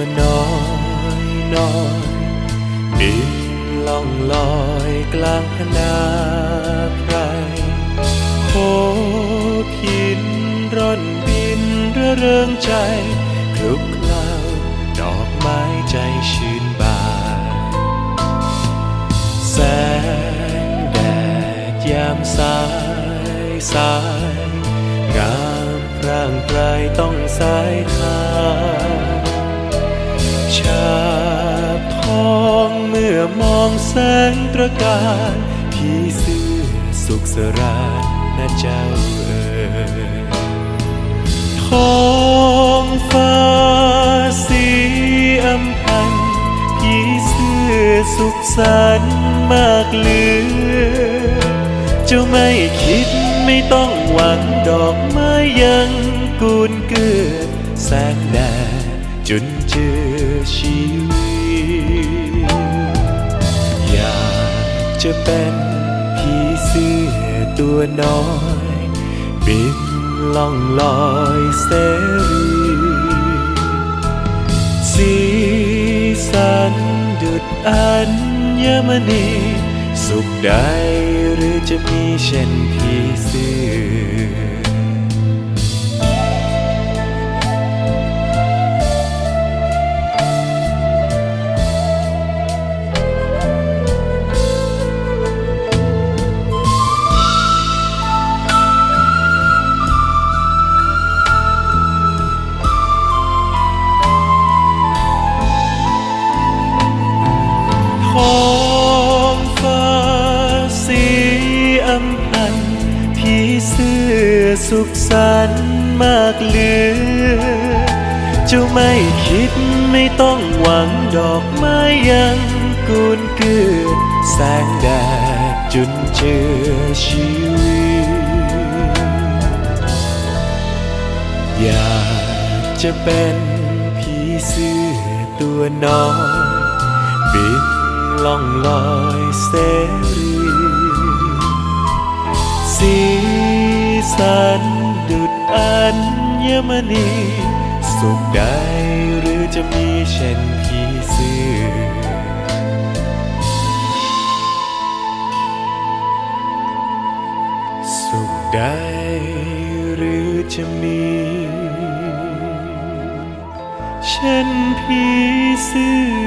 ตัวน้อยน้อยบินล่องลอยกลางพนาไพรโคพินร่อนบินเรื่อเริงใจคลุกเล่าดอกไม้ใจชื่นบานแสงแดดยามสายสายงามร่างกายต้องสายทาง ชาบทองเมื่อมองแสงตระการพี่เสื้อสุขสรานะเจ้าเอ๋ยท้องฟ้าสีอำพันผีเสื้อสุขสันมากเหลือเจ้าไม่คิดไม่ต้องหวังดอกไม้ยังกูนเกือแสงแดด จนเจอชีวิต อยากจะเป็นผีเสื้อตัวน้อย บินล่องลอยเสรีสีสันดุดอัญมณี สุขใดหรือจะมีเช่นผีเสื้อำพันผีเสื้อสุขสันต์มากเหลือ เจ้าไม่คิดไม่ต้องหวังดอกไม้ยังกูนเกือแสงแดดจนเจอชีวิต อยากจะเป็นผีเสื้อตัวน้อยบินล่องลอยเสรี สันดุดอัญมณีสุขใดหรือจะมีเช่นผีเสื้อสุขใดหรือจะมี เช่นผีเสื้อ